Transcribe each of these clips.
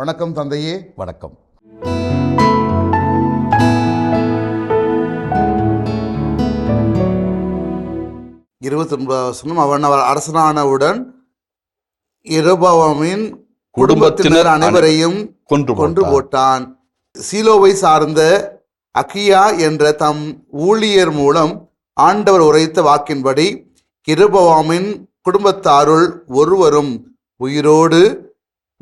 வணக்கம் தந்தையே. வணக்கம். இருபத்தி ஒன்பதாம் வசனம் அவன் அவர் அரசனானவுடன் இரபாமின் குடும்பத்தினர் அனைவரையும் கொன்று கொன்று போட்டார். போட்டான். சீலோவை சார்ந்த அக்கியா என்ற தம் ஊழியர் மூலம் ஆண்டவர் உரைத்த வாக்கின்படி இரபவாமின் குடும்பத்தாருள் ஒருவரும் உயிரோடு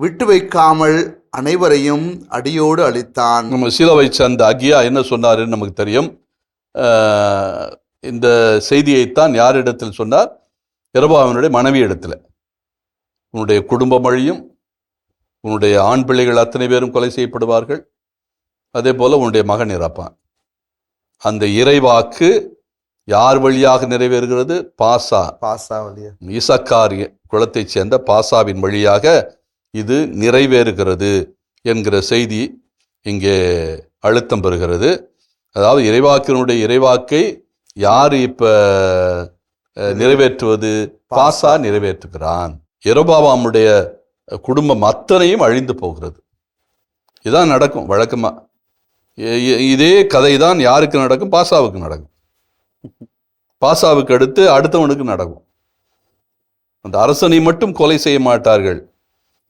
விட்டு வைக்காமல் அனைவரையும் அடியோடு அழித்தான். நம்ம சீலவை சார்ந்த அகியா என்ன சொன்னாருன்னு நமக்கு தெரியும். இந்த செய்தியைத்தான் யாரிடத்தில் சொன்னார்? இரபாவினுடைய மனைவி இடத்துல. உன்னுடைய குடும்பம் அழியும். உன்னுடைய ஆண் பிள்ளைகள் அத்தனை பேரும் கொலை செய்யப்படுவார்கள். அதே போல உன்னுடைய மகன் இறப்பான். அந்த இறைவாக்கு யார் வழியாக நிறைவேறுகிறது? பாசா. பாசாவலியா இசக்கார் குலத்தைச் சேர்ந்த பாசாவின் வழியாக இது நிறைவேறுகிறது என்கிற செய்தி இங்கே அழுத்தம் பெறுகிறது. அதாவது இறைவாக்கினுடைய இறைவாக்கை யார் இப்போ நிறைவேற்றுவது? பாசா நிறைவேற்றுகிறான். எரோபாவாமுடைய குடும்பம் அத்தனையும் அழிந்து போகிறது. இதான் நடக்கும் வழக்கமாக இதே கதை தான் யாருக்கு நடக்கும்? பாசாவுக்கு நடக்கும். பாசாவுக்கு அடுத்து அடுத்தவனுக்கு நடக்கும். அந்த அரசனை மட்டும் கொலை செய்ய மாட்டார்கள்.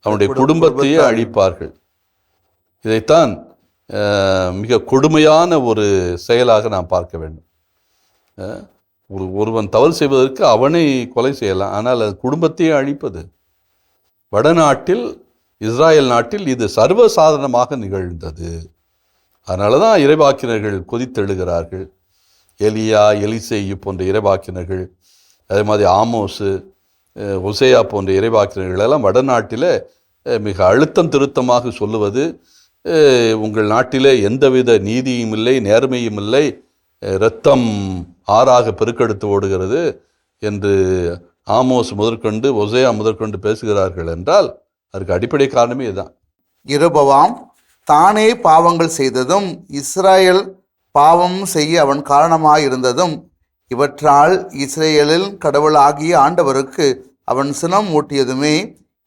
அவனுடைய குடும்ப- குடும்பத்தையே. அழிப்பார்கள். இதைத்தான் மிக கொடுமையான ஒரு செயலாக நாம் பார்க்க வேண்டும். ஒரு ஒருவன் தவறு செய்வதற்கு அவனை கொலை செய்யலாம் ஆனால் அது குடும்பத்தையே அழிப்பது. வடநாட்டில் இஸ்ராயல் நாட்டில் இது சர்வசாதாரணமாக நிகழ்ந்தது. அதனால தான் இறைவாக்கினர்கள் கொதித்தெழுகிறார்கள். எலியா எலிசேயு போன்ற இறைவாக்கினர்கள் அதே மாதிரி ஆமோஸு ஒசேயா போன்ற இறைவாக்கினர்களெல்லாம் வடநாட்டில் மிக அழுத்தம் திருத்தமாக சொல்லுவது உங்கள் நாட்டிலே எந்தவித நீதியும் இல்லை நேர்மையும் இல்லை இரத்தம் ஆறாக பெருக்கெடுத்து ஓடுகிறது என்று ஆமோஸ் முதற்கொண்டு ஒசேயா முதற்கொண்டு பேசுகிறார்கள் என்றால் அதற்கு அடிப்படை காரணமே இதுதான். இருபவாம் தானே பாவங்கள் செய்ததும் இஸ்ராயேல் பாவம் செய்ய அவன் காரணமாக இருந்ததும் இவற்றால் இஸ்ரேலில் கடவுளாகிய ஆண்டவருக்கு அவன் சினம் மூட்டியதுமே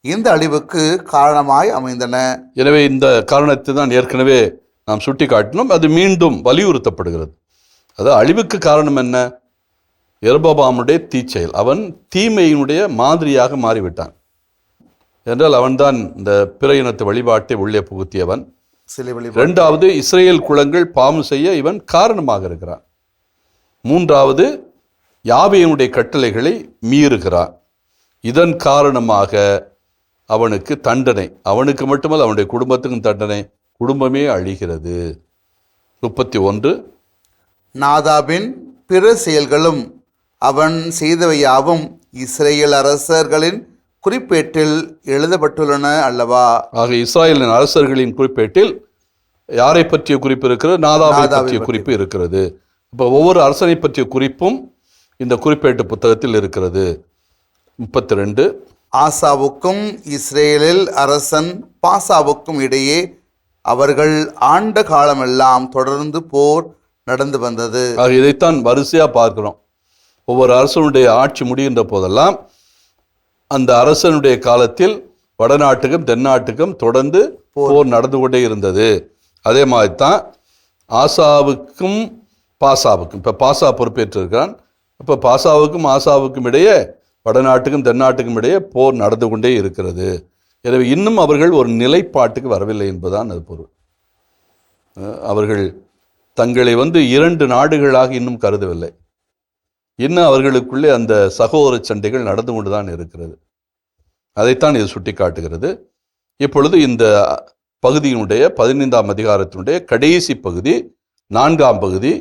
இந்த அழிவுக்கு காரணமாய் அமைந்தன. எனவே இந்த காரணத்தை தான் ஏற்கனவே நாம் சுட்டி காட்டினோம் அது மீண்டும் வலியுறுத்தப்படுகிறது. அது அழிவுக்கு காரணம் என்ன? எர்பபாமுடைய தீச்செயல். அவன் தீமையினுடைய மாதிரியாக மாறிவிட்டான். என்றால் அவன்தான் இந்த பிற இனத்து வழிபாட்டை உள்ளே புகுத்தியவன். இரண்டாவது இஸ்ரேல் குலங்கள் பாவம் செய்ய இவன் காரணமாக இருக்கிறான். மூன்றாவது யாவையினுடைய கட்டளைகளை மீறுகிறான். இதன் காரணமாக அவனுக்கு தண்டனை. அவனுக்கு மட்டுமல்ல அவனுடைய குடும்பத்துக்கும் தண்டனை. குடும்பமே அழிகிறது. முப்பத்தி ஒன்று நாதாபின் பிற செயல்களும் அவன் செய்தவையாவும் இஸ்ரேல் அரசர்களின் குறிப்பேட்டில் எழுதப்பட்டுள்ளன அல்லவா? ஆக இஸ்ராயலின் அரசர்களின் குறிப்பேட்டில் யாரை பற்றிய குறிப்பு இருக்கிறது? நாதாவை பற்றிய பற்றி. குறிப்பு இருக்கிறது. இப்போ ஒவ்வொரு அரசனை பற்றிய குறிப்பும் இந்த குறிப்பேட்டு புத்தகத்தில் இருக்கிறது. முப்பத்தி ரெண்டு ஆசாவுக்கும் இஸ்ரேலில் அரசன் பாசாவுக்கும் இடையே அவர்கள் ஆண்ட காலமெல்லாம் தொடர்ந்து போர் நடந்து வந்தது. இதைத்தான் வரிசையா பார்க்கிறோம். ஒவ்வொரு அரசனுடைய ஆட்சி முடிகின்ற போதெல்லாம் அந்த அரசனுடைய காலத்தில் வடநாட்டுக்கும் தென்னாட்டுக்கும் தொடர்ந்து போர். நடந்து கொண்டே இருந்தது. அதே மாதிரி தான் ஆசாவுக்கும் பாசாவுக்கும். இப்போ பாசா பொறுப்பேற்றிருக்கிறான். இப்போ பாசாவுக்கும் ஆசாவுக்கும் இடையே வடநாட்டுக்கும் தென்னாட்டுக்கும் இடையே போர் நடந்து கொண்டே இருக்கிறது. எனவே இன்னும் அவர்கள் ஒரு நிலைப்பாட்டுக்கு வரவில்லை என்பதுதான் அது பொருள். அவர்கள் தங்களை வந்து இரண்டு நாடுகளாக இன்னும் கருதவில்லை. இன்னும் அவர்களுக்குள்ளே அந்த சகோதர சண்டைகள் நடந்து கொண்டு தான் இருக்கிறது. அதைத்தான் இது சுட்டி காட்டுகிறது இப்பொழுது இந்த பகுதியினுடைய பதினைந்தாம் அதிகாரத்தினுடைய கடைசி பகுதி நான்காம் பகுதி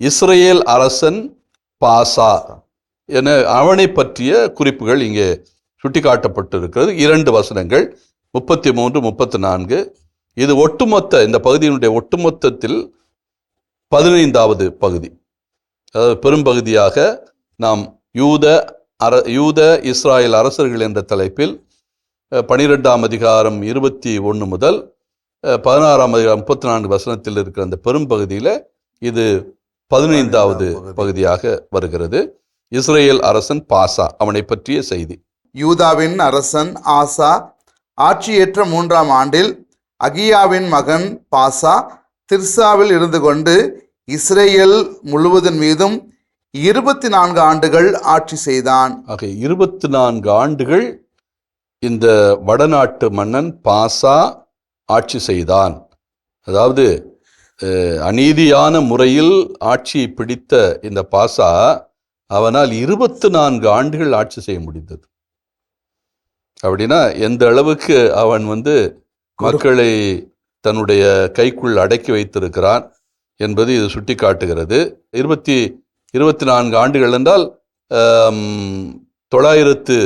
இஸ்ரேல் அரசன் பாசா என அவனை பற்றிய குறிப்புகள் இங்கே சுட்டிக்காட்டப்பட்டிருக்கிறது. இரண்டு வசனங்கள் முப்பத்தி மூன்று முப்பத்தி நான்கு இது ஒட்டுமொத்த இந்த பகுதியினுடைய ஒட்டுமொத்தத்தில் பதினைந்தாவது பகுதி. அதாவது பெரும்பகுதியாக நாம் யூத அர யூத இஸ்ராயல் அரசர்கள் என்ற தலைப்பில் பனிரெண்டாம் அதிகாரம் இருபத்தி ஒன்று முதல் பதினாறாம் அதிகாரம் முப்பத்தி நான்கு வசனத்தில் இருக்கிற அந்த பெரும்பகுதியில் இது பதினைந்தாவது பகுதி. பகுதியாக வருகிறது. இஸ்ரேல் அரசன் பாசா அவனை பற்றிய செய்தி. யூதாவின் அரசன் ஆசா ஆட்சியேற்ற மூன்றாம் ஆண்டில் அகியாவின் மகன் பாசா திர்சாவில் இருந்து கொண்டு இஸ்ரேல் முழுவதன் மீதும் இருபத்தி நான்கு ஆண்டுகள் ஆட்சி செய்தான். ஆக இருபத்தி நான்கு ஆண்டுகள் இந்த வடநாட்டு மன்னன் பாசா ஆட்சி செய்தான். அதாவது அநீதியான முறையில் ஆட்சியை பிடித்த இந்த பாசா அவனால் இருபத்து நான்கு ஆண்டுகள் ஆட்சி செய்ய முடிந்தது. அப்படின்னா எந்த அளவுக்கு அவன் வந்து மக்களை தன்னுடைய கைக்குள் அடக்கி வைத்திருக்கிறான் என்பது இது சுட்டி காட்டுகிறது இருபத்தி இருபத்தி நான்கு ஆண்டுகள் என்றால் தொள்ளாயிரத்து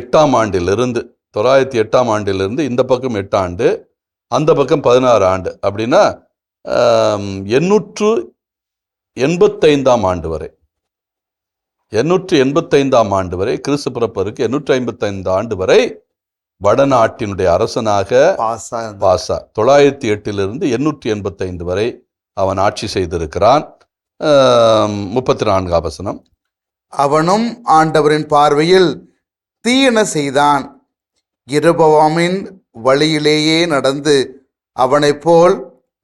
எட்டாம் ஆண்டிலிருந்து தொள்ளாயிரத்தி எட்டாம் ஆண்டிலிருந்து இந்த பக்கம் எட்டு ஆண்டு அந்த பக்கம் பதினாறு ஆண்டு. அப்படின்னா எண்ணூற்று எண்பத்தைந்தாம் ஆண்டு வரை. எண்ணூற்று எண்பத்தைந்தாம் ஆண்டு வரை கிறிஸ்து பிறப்பருக்கு எண்ணூற்று ஐம்பத்தைந்து ஆண்டு வரை வடநாட்டினுடைய அரசனாக பாசா இருந்தான். பாசா. தொள்ளாயிரத்தி எட்டிலிருந்து எண்ணூற்றி எண்பத்தைந்து வரை அவன் ஆட்சி செய்திருக்கிறான். முப்பத்தி நான்காம் வசனம். அவனும் ஆண்டவரின் பார்வையில் தீயன செய்தான். இரபவாமின் வழியிலேயே நடந்து அவனைப் போல்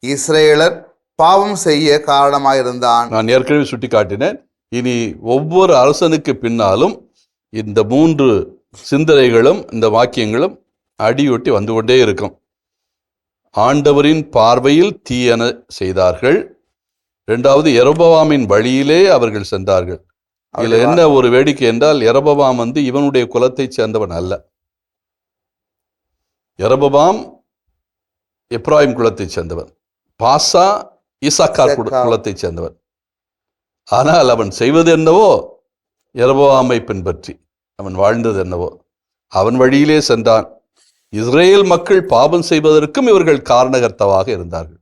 இஸ்ரேலர் பாவம் செய்ய காரணமாயிருந்தான். நான் ஏற்கனவே சுட்டி காட்டினேன் இனி ஒவ்வொரு அரசனுக்கு பின்னாலும் இந்த மூன்று சிந்தனைகளும் இந்த வாக்கியங்களும் அடியொட்டி வந்து கொண்டே இருக்கும். ஆண்டவரின் பார்வையில் தீயன செய்தார்கள். இரண்டாவது எரபவாமின் வழியிலே அவர்கள் சென்றார்கள். இதுல என்ன ஒரு வேடிக்கை என்றால் எரபவாம் வந்து இவனுடைய குலத்தைச் சேர்ந்தவன் அல்ல. எரபவாம் எப்ராயிம் குலத்தைச் சேர்ந்தவன். பாசா இசக்கார். குலத்தைச் சேர்ந்தவன். ஆனால் அவன் செய்வது என்னவோ? எரபவாமை பின்பற்றி. அவன் வாழ்ந்தது என்னவோ? அவன் வழியிலே சென்றான். இஸ்ரேல் மக்கள் பாவம் செய்வதற்கும் இவர்கள் காரணகர்த்தவாக இருந்தார்கள்.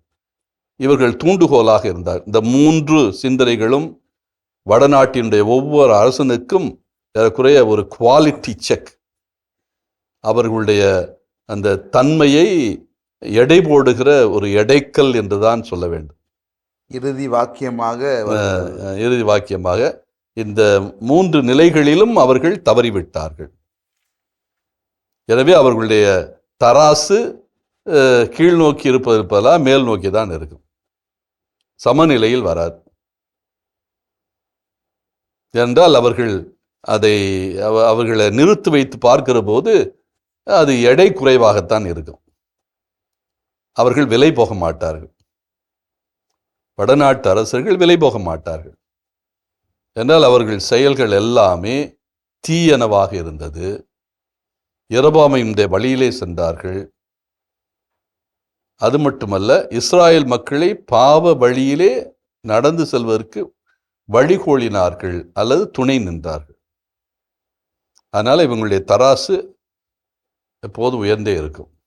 இவர்கள் தூண்டுகோலாக இருந்தார் இந்த மூன்று சிந்தனைகளும் வடநாட்டினுடைய ஒவ்வொரு அரசனுக்கும் ஏறக்குறைய ஒரு குவாலிட்டி செக் அவர்களுடைய அந்த தன்மையை எடை போடுகிற ஒரு எடைக்கல் என்றுதான் சொல்ல வேண்டும். இறுதி வாக்கியமாக இறுதி வாக்கியமாக இந்த மூன்று நிலைகளிலும் அவர்கள் தவறிவிட்டார்கள். எனவே அவர்களுடைய தராசு கீழ் நோக்கி இருப்பது பதிலாக மேல் நோக்கி தான் இருக்கும். சமநிலையில் வராது. என்றால் அவர்கள் அதை அவ- அவர்களை நிறுத்தி வைத்து பார்க்கிற போது அது எடை குறைவாகத்தான் இருக்கும். அவர்கள் விலை போக மாட்டார்கள். வடநாட்டு அரசர்கள் விலை போக மாட்டார்கள். என்றால் அவர்கள் செயல்கள் எல்லாமே தீயனவாக இருந்தது. இரபாமையுடைய வழியிலே சென்றார்கள். அது மட்டுமல்ல இஸ்ராயல் மக்களை பாவ வழியிலே நடந்து செல்வதற்கு வழிகோளினார்கள் அல்லது துணை நின்றார்கள். அதனால் இவங்களுடைய தராசு எப்போது உயர்ந்தே இருக்கும்.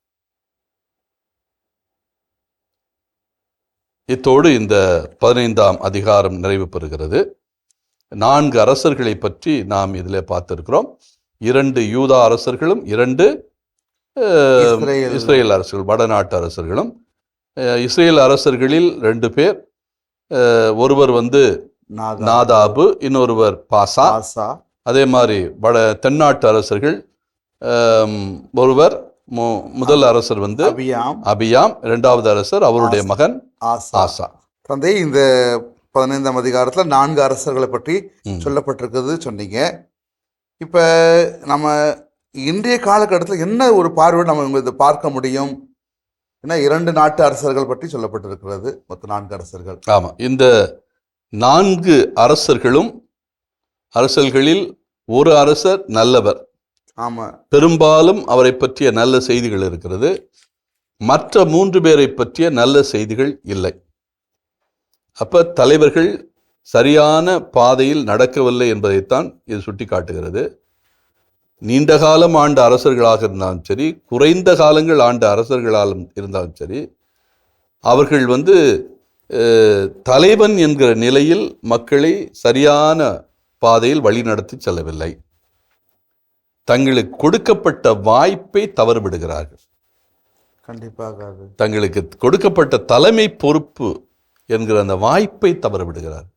இத்தோடு இந்த பதினைந்தாம் அதிகாரம் நிறைவு பெறுகிறது. நான்கு அரசர்களை பற்றி நாம் இதில் பார்த்திருக்கிறோம். இரண்டு யூதா அரசர்களும் இரண்டு இஸ்ரேல். அரசர்கள் வடநாட்டு அரசர்களும். இஸ்ரேல் அரசர்களில் ரெண்டு பேர். ஒருவர் வந்து நாதாபு. இன்னொருவர் பாசா. அதே மாதிரி வட தென்னாட்டு அரசர்கள் ஒருவர் முதல் அரசர் வந்து அபியாம். அபியாம். இரண்டாவது அரசர் அவருடைய. மகன் ஆசா. தந்தை இந்த பதினைந்தாம் அதிகாரத்துல நான்கு அரசர்களை பற்றி ம். சொல்லப்பட்டிருக்குது சொன்னீங்க. இப்ப நம்ம இன்றைய காலகட்டத்தில் என்ன ஒரு பார்வை நம்ம இதை பார்க்க முடியும்? ஏன்னா இரண்டு நாட்டு அரசர்கள் பற்றி சொல்லப்பட்டிருக்கிறது மொத்த நான்கு அரசர்கள். ஆமாம் இந்த நான்கு அரசர்களும் அரசர்களில் ஒரு அரசர் நல்லவர். ஆமாம் பெரும்பாலும் அவரை பற்றிய நல்ல செய்திகள் இருக்கிறது. மற்ற மூன்று பேரை பற்றிய நல்ல செய்திகள் இல்லை. அப்போ தலைவர்கள் சரியான பாதையில் நடக்கவில்லை என்பதைத்தான் இது சுட்டிக்காட்டுகிறது. நீண்ட காலம் ஆண்ட அரசர்களாக இருந்தாலும் சரி குறைந்த காலங்கள் ஆண்ட அரசர்களாலும் இருந்தாலும் சரி அவர்கள் வந்து தலைவன் என்கிற நிலையில் மக்களை சரியான பாதையில் வழிநடத்தி செல்லவில்லை. தங்களுக்கு கொடுக்கப்பட்ட வாய்ப்பை தவறுவிடுகிறார்கள். கண்டிப்பாக. தங்களுக்கு கொடுக்கப்பட்ட தலைமை பொறுப்பு என்கிற அந்த வாய்ப்பை தவறவிடுகிறார்.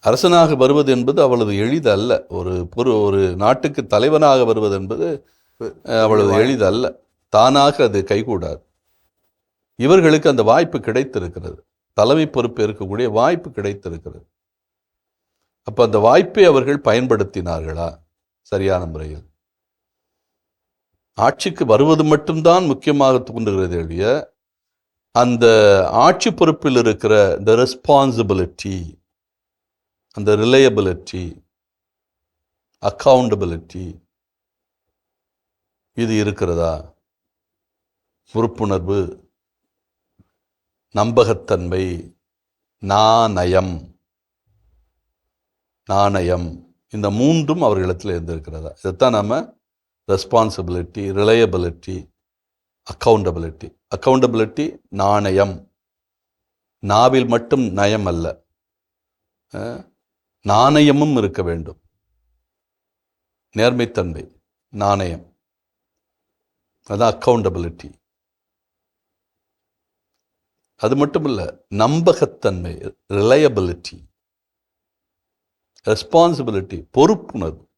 அரசனாக வருவது என்பது அவ்வளவு எளிதல்ல. ஒரு பொறு ஒரு நாட்டுக்கு தலைவனாக வருவது என்பது அவ்வளவு எளிதல்ல. தானாக அது கைகூடாது. இவர்களுக்கு அந்த வாய்ப்பு கிடைத்திருக்கிறது. தலைமை பொறுப்பு இருக்கக்கூடிய வாய்ப்பு கிடைத்திருக்கிறது. அப்ப அந்த வாய்ப்பை அவர்கள் பயன்படுத்தினார்களா? சரியான முறையில். ஆட்சிக்கு வருவது மட்டும்தான் முக்கியமாக தோன்றுகிறது ஒழிய அந்த ஆட்சி பொறுப்பில் இருக்கிற இந்த ரெஸ்பான்சிபிலிட்டி அந்த ரிலையபிலிட்டி அக்கவுண்டபிலிட்டி இது இருக்கிறதா? பொறுப்புணர்வு நம்பகத்தன்மை நாணயம் நாணயம். இந்த மூன்றும் அவர்களிடத்தில் இருந்திருக்கிறதா இதைத்தான் நம்ம ரெஸ்பான்சிபிலிட்டி ரிலையபிலிட்டி அக்கௌண்டபிலிட்டி அக்கவுண்டபிலிட்டி நாணயம். நாவில் மட்டும் நயம் அல்ல. நாணயமும் இருக்க வேண்டும். நேர்மைத்தன்மை நாணயம். அதான் அக்கௌண்டபிலிட்டி அது மட்டும் இல்லை நம்பகத்தன்மை ரிலையபிலிட்டி ரெஸ்பான்சிபிலிட்டி பொறுப்புணர்வு.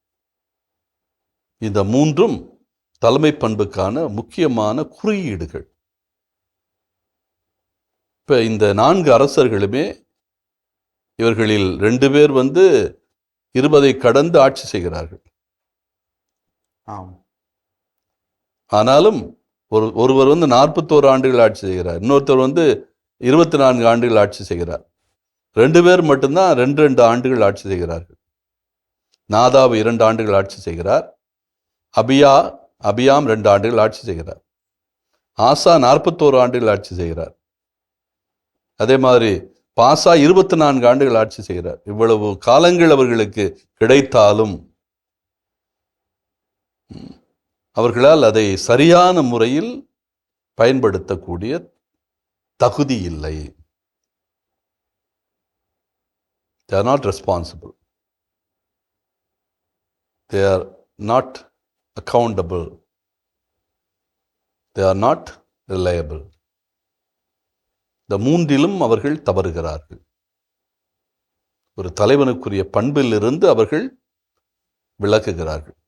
இந்த மூன்றும் தலைமை பண்புக்கான முக்கியமான குறியீடுகள். இப்ப இந்த நான்கு அரசர்களுமே இவர்களில் ரெண்டு பேர் வந்து இருபதை கடந்து ஆட்சி செய்கிறார்கள். ஆம். ஆனாலும் ஒரு ஒருவர் வந்து நாற்பத்தோரு ஆண்டுகள் ஆட்சி செய்கிறார். இன்னொருத்தர் வந்து இருபத்தி நான்கு ஆண்டுகள் ஆட்சி செய்கிறார். ரெண்டு பேர் மட்டும்தான் ரெண்டு ரெண்டு ஆண்டுகள் ஆட்சி செய்கிறார்கள். நாதாவு இரண்டு ஆண்டுகள் ஆட்சி செய்கிறார். அபியா அபியாம் ரெண்டு ஆண்டுகள் ஆட்சி செய்கிறார். ஆசா நாற்பத்தோரு ஆண்டுகள் ஆட்சி செய்கிறார். அதே மாதிரி பாசா இருபத்தி நான்கு ஆண்டுகள் ஆட்சி செய்கிறார். இவ்வளவு காலங்கள் அவர்களுக்கு கிடைத்தாலும் அவர்களால் அதை சரியான முறையில் பயன்படுத்தக்கூடிய தகுதி இல்லை. They are not responsible. They are not accountable. They are not reliable. இந்த மூன்றிலும் அவர்கள் தவறுகிறார்கள். ஒரு தலைவனுக்குரிய பண்பிலிருந்து அவர்கள் விளக்குகிறார்கள்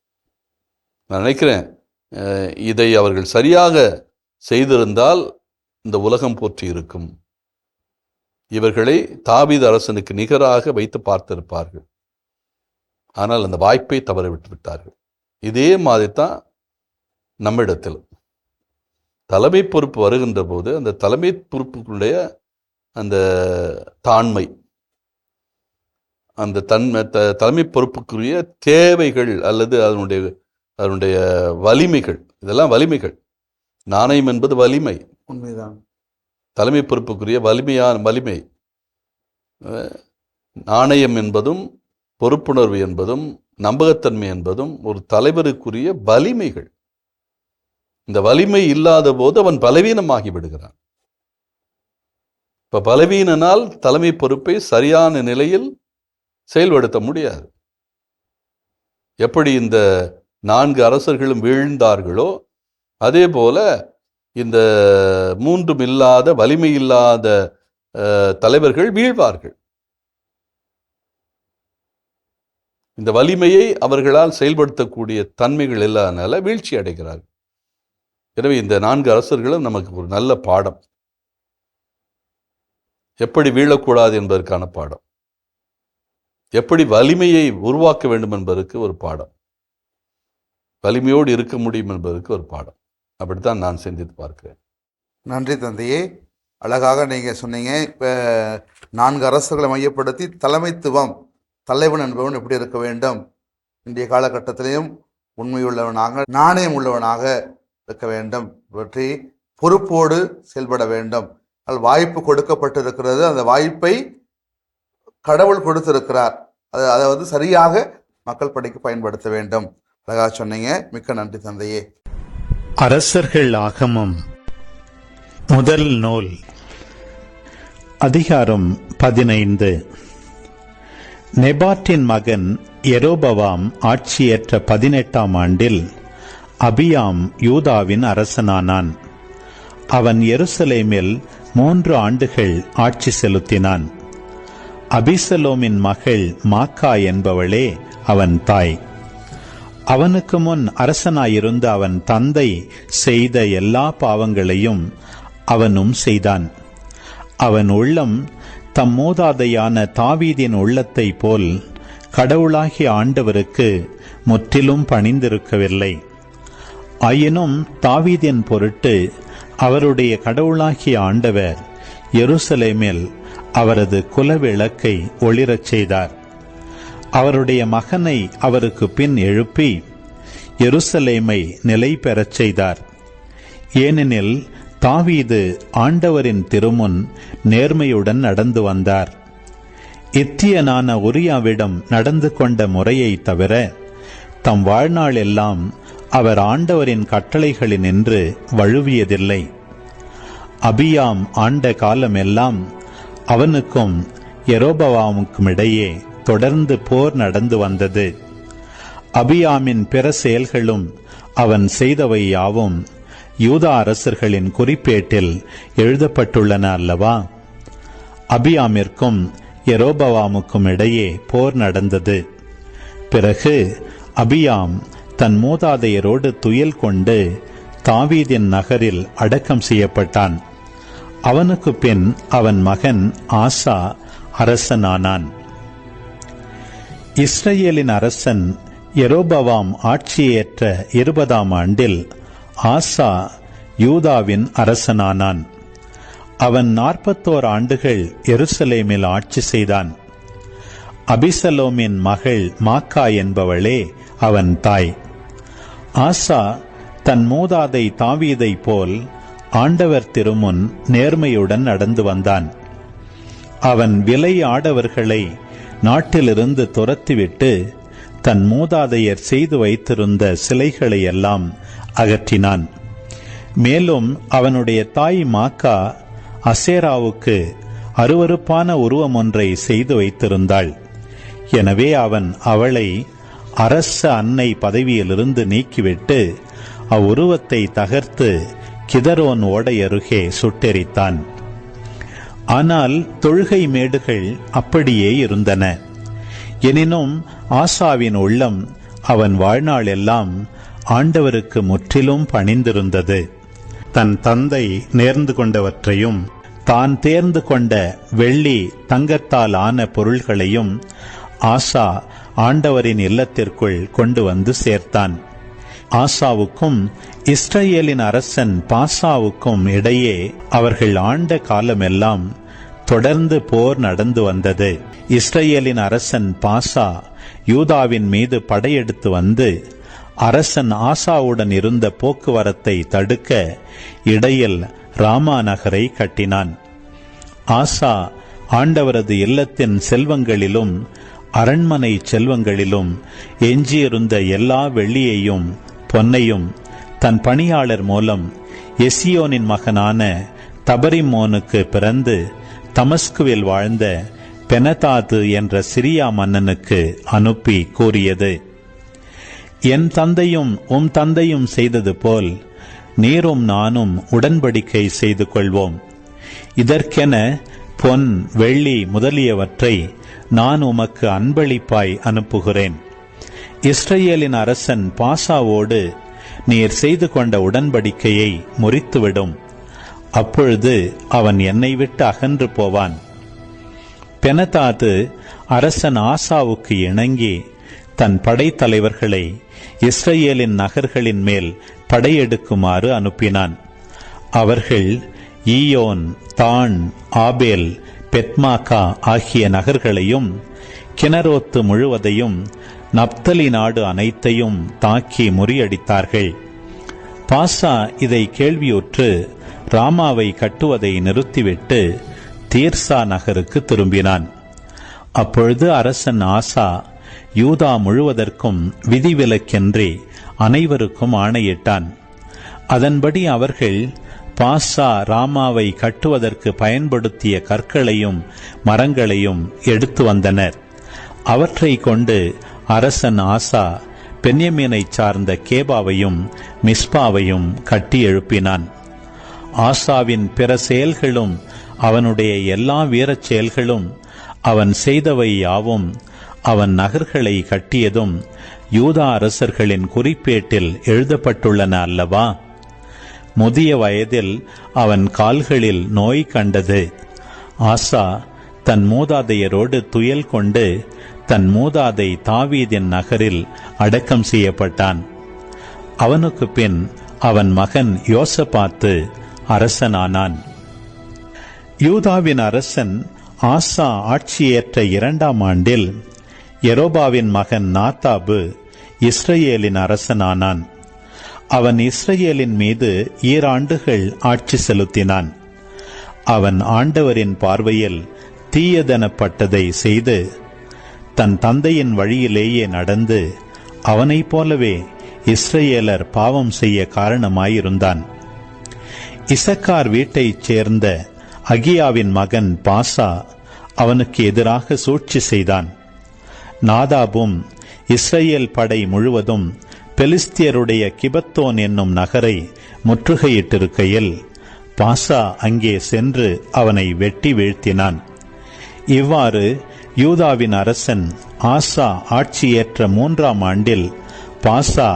நான் நினைக்கிறேன் இதை அவர்கள் சரியாக செய்திருந்தால் இந்த உலகம் போற்றி இருக்கும். இவர்களை தாவீது அரசனுக்கு நிகராக வைத்து பார்த்திருப்பார்கள். ஆனால் அந்த வாய்ப்பை தவற விட்டு விட்டார்கள். இதே மாதிரி தான் நம்மிடத்தில். தலைமை பொறுப்பு வருகின்ற போது அந்த தலைமை பொறுப்புக்குடைய அந்த தாண்மை அந்த தன்மை த தலைமை பொறுப்புக்குரிய தேவைகள் அல்லது அதனுடைய அதனுடைய வலிமைகள் இதெல்லாம் வலிமைகள். நாணயம் என்பது வலிமை. உண்மைதான். தலைமை பொறுப்புக்குரிய வலிமையான வலிமை நாணயம் என்பதும் பொறுப்புணர்வு என்பதும் நம்பகத்தன்மை என்பதும் ஒரு தலைவருக்குரிய வலிமைகள். இந்த வலிமை இல்லாத போது அவன் பலவீனமாகி விடுகிறான். இப்ப பலவீனனால் தலைமை பொறுப்பை சரியான நிலையில் செயல்படுத்த முடியாது. எப்படி இந்த நான்கு அரசர்களும் வீழ்ந்தார்களோ அதே போல இந்த மூன்றும் இல்லாத வலிமை இல்லாத தலைவர்கள் வீழ்வார்கள். இந்த வலிமையை அவர்களால் செயல்படுத்தக்கூடிய தன்மைகள் இல்லாதனால வீழ்ச்சி அடைகிறார்கள். எனவே இந்த நான்கு அரசர்களும் நமக்கு ஒரு நல்ல பாடம். எப்படி வீழக்கூடாது என்பதற்கான பாடம். எப்படி வலிமையை உருவாக்க வேண்டும் என்பதற்கு ஒரு பாடம். வலிமையோடு இருக்க முடியும் என்பதற்கு ஒரு பாடம். அப்படித்தான் நான் சிந்தித்து பார்க்கிறேன். நன்றி தந்தையே. அழகாக நீங்கள் சொன்னீங்க. இப்போ நான்கு அரசுகளை மையப்படுத்தி தலைமைத்துவம் தலைவன் என்பவன் எப்படி இருக்க வேண்டும்? இன்றைய காலகட்டத்திலையும் உண்மையுள்ளவனாக நாணயம் உள்ளவனாக இருக்க வேண்டும். பற்றி பொறுப்போடு செயல்பட வேண்டும். அது வாய்ப்பு கொடுக்கப்பட்டிருக்கிறது. அந்த வாய்ப்பை கடவுள் கொடுத்திருக்கிறார். அது அதை வந்து சரியாக மக்கள் படைக்கு பயன்படுத்த வேண்டும். அழகாக சொன்னீங்க. மிக்க நன்றி தந்தையே. அரசர்கள் ஆகமம். முதல் நூல். அதிகாரம் பதினைந்து. நெபாட்டின் மகன் எரோபவாம் ஆட்சியேற்ற பதினெட்டாம் ஆண்டில் அபியாம் யூதாவின் அரசனானான். அவன் எருசலேமில் மூன்று ஆண்டுகள் ஆட்சி செலுத்தினான். அபிசலோமின் மகள் மாக்கா என்பவளே அவன் தாய். அவனுக்கு முன் அரசனாயிருந்த அவன் தந்தை செய்த எல்லா பாவங்களையும் அவனும் செய்தான். அவன் உள்ளம் தம் மூதாதையான தாவீதின் உள்ளத்தைப் போல் கடவுளாகிய ஆண்டவருக்கு முற்றிலும் பணிந்திருக்கவில்லை. ஆயினும் தாவீதின் பொருட்டு அவருடைய கடவுளாகிய ஆண்டவர் எருசலேமில் அவரது குலவிளக்கை ஒளிரச் செய்தார். அவருடைய மகனை அவருக்கு பின் எழுப்பி எருசலேமை நிலை பெறச் செய்தார். ஏனெனில் தாவீது ஆண்டவரின் திருமுன் நேர்மையுடன் நடந்து வந்தார். இத்தியனான உரியாவிடம் நடந்து கொண்ட முறையை தவிர தம் வாழ்நாள் எல்லாம் அவர் ஆண்டவரின் கட்டளைகளினின்று வழுவியதில்லை. அபியாம் ஆண்ட காலமெல்லாம் அவனுக்கும் எரோபவாமுக்கும் இடையே தொடர்ந்து போர் நடந்து வந்தது. அபியாமின் பிற செயல்களும் அவன் செய்தவை யாவும் யூதா அரசர்களின் குறிப்பேட்டில் எழுதப்பட்டுள்ளன அல்லவா? அபியாமிற்கும் எரோபவாமுக்கும் இடையே போர் நடந்தது. பிறகு அபியாம் தன் மூதாதையரோடு துயில் கொண்டு தாவீதின் நகரில் அடக்கம் செய்யப்பட்டான். அவனுக்கு பின் அவன் மகன் ஆசா அரசனானான். இஸ்ரேலின் அரசன் எரோபவாம் ஆட்சியேற்ற இருபதாம் ஆண்டில் ஆசா யூதாவின் அரசனானான். அவன் நாற்பத்தோர் ஆண்டுகள் எருசலேமில் ஆட்சி செய்தான். அபிசலோமின் மகள் மாக்கா என்பவளே அவன் தாய். ஆசா தன் மூதாதை தாவீதை போல் ஆண்டவர் திருமுன் நேர்மையுடன் நடந்து வந்தான். அவன் விலை ஆடவர்களை நாட்டிலிருந்து துரத்திவிட்டு தன் மூதாதையர் செய்து வைத்திருந்த சிலைகளை எல்லாம் அகற்றினான். மேலும் அவனுடைய தாய் மாக்கா அசேராவுக்கு அருவருப்பான உருவம் ஒன்றை செய்து வைத்திருந்தாள். எனவே அவன் அவளை அரச அன்னை பதவியிலிருந்து நீக்கிவிட்டு அவ்வுருவத்தை தகர்த்து கிதரோன் ஓடை அருகே சுட்டெரித்தான். ஆனால் தொழுகை மேடுகள் அப்படியே இருந்தன. எனினும் ஆசாவின் உள்ளம் அவன் வாழ்நாள் எல்லாம் ஆண்டவருக்கு முற்றிலும் பணிந்திருந்தது. தன் தந்தை நேர்ந்து கொண்டவற்றையும் தான் தேர்ந்து கொண்ட வெள்ளி தங்கத்தால் ஆன பொருள்களையும் ஆசா ஆண்டவரின் இல்லத்திற்குள் கொண்டு வந்து சேர்த்தான். ஆசாவுக்கும் இஸ்ரேலின் அரசன் பாசாவுக்கும் இடையே அவர்கள் ஆண்ட காலமெல்லாம் தொடர்ந்து போர் நடந்து வந்தது. இஸ்ரேலின் அரசன் பாசா யூதாவின் மீது படையெடுத்து வந்து அரசன் ஆசாவுடன் இருந்த போக்குவரத்தை தடுக்க இடையில் ராமா நகரை கட்டினான். ஆசா ஆண்டவரது இல்லத்தின் செல்வங்களிலும் அரண்மனை செல்வங்களிலும் எஞ்சியிருந்த எல்லா வெள்ளியையும் பொன்னையும் தன் பணியாளர் மூலம் எசியோனின் மகனான தபரிமோனுக்கு பிறந்து தமஸ்குவில் வாழ்ந்த பெனதாது என்ற சிரியா மன்னனுக்கு அனுப்பி கூறியது. என் தந்தையும் உம் தந்தையும் செய்தது போல் நீரும் நானும் உடன்படிக்கை செய்து கொள்வோம். இதற்கென பொன் வெள்ளி முதலியவற்றை நான் உமக்கு அன்பளிப்பாய் அனுப்புகிறேன். இஸ்ரேலின் அரசன் பாசாவோடு நீர் செய்து கொண்ட உடன்படிக்கையை முறித்துவிடும். அப்பொழுது அவன் என்னை விட்டு அகன்று போவான். பெனதாது அரசன் ஆசாவுக்கு இணங்கி தன் படைத்தலைவர்களை இஸ்ரேலின் நகர்களின் மேல் படையெடுக்குமாறு அனுப்பினான். அவர்கள் ஈயோன் தான் ஆபேல் பெத்மாக்கா ஆகிய நகர்களையும் கிணரோத்து முழுவதையும் நப்தலி நாடு அனைத்தையும் தாக்கி முறியடித்தார்கள். பாசா இதை கேள்வியுற்று ராமாவை கட்டுவதை நிறுத்திவிட்டு தீர்சா நகருக்கு திரும்பினான். அப்பொழுது அரசன் ஆசா யூதா முழுவதற்கும் விதிவிலக்கென்றி அனைவருக்கும் ஆணையிட்டான். அதன்படி அவர்கள் பாசா ராமாவை கட்டுவதற்கு பயன்படுத்திய கற்களையும் மரங்களையும் எடுத்து வந்தனர். அவற்றை கொண்டு அரசன் ஆசா பென்யமீனைச் சார்ந்த கேபாவையும் மிஸ்பாவையும் கட்டி எழுப்பினான். ஆசாவின் பிற செயல்களும் அவனுடைய எல்லா வீரச் செயல்களும் அவன் செய்தவை யாவும் அவன் நகர்களை கட்டியதும் யூதா அரசர்களின் குறிப்பேட்டில் எழுதப்பட்டுள்ளன அல்லவா? முதிய வயதில் அவன் கால்களில் நோய் கண்டது. ஆசா தன் மூதாதையரோடு துயல் கொண்டு தன் மூதாதை தாவீதின் நகரில் அடக்கம் செய்யப்பட்டான். அவனுக்கு பின் அவன் மகன் யோசபாத்து அரசனானான். யூதாவின் அரசன் ஆசா ஆட்சியேற்ற இரண்டாம் ஆண்டில் எரோபாவின் மகன் நாத்தாபு இஸ்ரேலின் அரசனானான். அவன் இஸ்ரேலின் மீது ஈராண்டுகள் ஆட்சி செலுத்தினான். அவன் ஆண்டவரின் பார்வையில் தீயதெனப்பட்டதை செய்து தன் தந்தையின் வழியிலேயே நடந்து அவனைப் போலவே இஸ்ரேலர் பாவம் செய்ய காரணமாயிருந்தான். இசக்கார் வீட்டைச் சேர்ந்த அகியாவின் மகன் பாசா அவனுக்கு எதிராக சூழ்ச்சி செய்தான். நாதாபும் இஸ்ரேல் படை முழுவதும் பெலிஸ்தியருடைய கிபத்தோன் என்னும் நகரை முற்றுகையிட்டிருக்கையில் பாசா அங்கே சென்று அவனை வெட்டி வீழ்த்தினான். இவ்வாறு யூதாவின் அரசன் ஆசா ஆட்சியேற்ற மூன்றாம் ஆண்டில் பாசா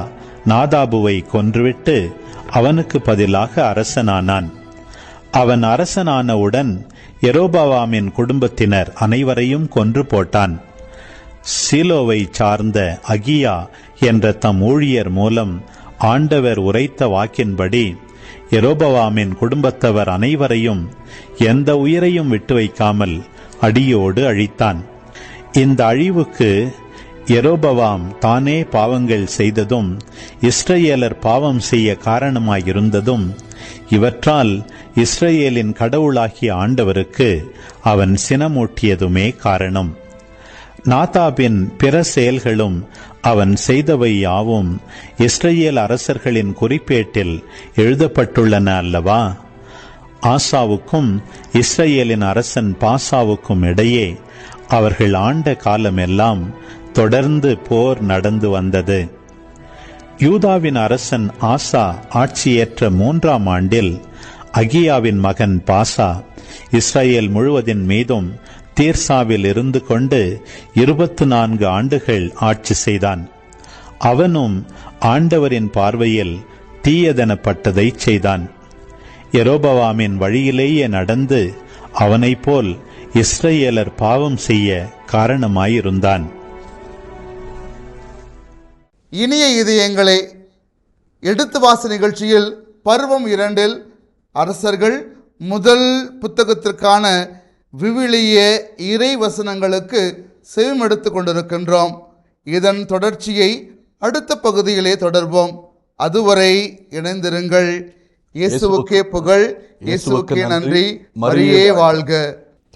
நாதாபுவை கொன்றுவிட்டு அவனுக்கு பதிலாக அரசனானான். அவன் அரசனானவுடன் எரோபாவாமின் குடும்பத்தினர் அனைவரையும் கொன்று போட்டான். சீலோவை சார்ந்த அகியா என்ற தம் ஊழியர் மூலம் ஆண்டவர் உரைத்த வாக்கின்படி எரோபவாமின் குடும்பத்தவர் அனைவரையும் எந்த உயிரையும் விட்டு வைக்காமல் அடியோடு அழித்தான். இந்த அழிவுக்கு எரோபவாம் தானே பாவங்கள் செய்ததும் இஸ்ரேலர் பாவம் செய்ய காரணமாயிருந்ததும் இவற்றால் இஸ்ரேலின் கடவுளாகிய ஆண்டவருக்கு அவன் சினமூட்டியதுமே காரணம். நாதாபின் பிற செயல்களும் அவன் செய்தவை யாவும் இஸ்ரேல் அரசர்களின் குறிப்பேட்டில் எழுதப்பட்டுள்ளன அல்லவா? ஆசாவுக்கும் இஸ்ரேலின் அரசன் பாசாவுக்கும் இடையே அவர்கள் ஆண்ட காலமெல்லாம் தொடர்ந்து போர் நடந்து வந்தது. யூதாவின் அரசன் ஆசா ஆட்சியேற்ற மூன்றாம் ஆண்டில் அகியாவின் மகன் பாசா இஸ்ரேல் முழுவதின் மீதும் தீர்சாவில் இருந்து கொண்டு இருபத்து நான்கு ஆண்டுகள் ஆட்சி செய்தான். அவனும் ஆண்டவரின் பார்வையில் தீயதெனப்பட்டதைச் செய்தான். எரோபவாமின் வழியிலேயே நடந்து அவனைப் போல் இஸ்ரேலர் பாவம் செய்ய காரணமாயிருந்தான். இனிய இதயங்களை எடுத்து வாச நிகழ்ச்சியில் பருவம் இரண்டில் அரசர்கள் முதல் புத்தகத்திற்கான விவிலிய இறை வசனங்களுக்கு செவிமெடுத்து கொண்டிருக்கின்றோம். இதன் தொடர்ச்சியை அடுத்த பகுதியிலே தொடர்வோம். அதுவரை இணைந்திருங்கள். இயேசுவுக்கே புகழ் இயேசுவுக்கே நன்றி. மரியே வாழ்க.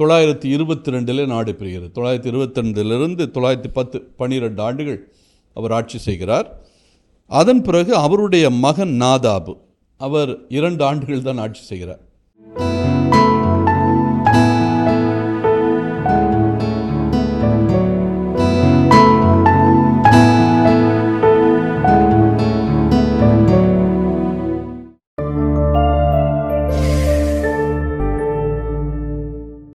தொள்ளாயிரத்தி இருபத்தி ரெண்டில் நாடு பிரிகிறது. தொள்ளாயிரத்தி இருபத்தி ரெண்டிலிருந்து தொள்ளாயிரத்தி பத்து பன்னிரெண்டு ஆண்டுகள் அவர் ஆட்சி செய்கிறார். அதன் பிறகு அவருடைய மகன் நாதாபு அவர் இரண்டு ஆண்டுகள் தான் ஆட்சி செய்கிறார்.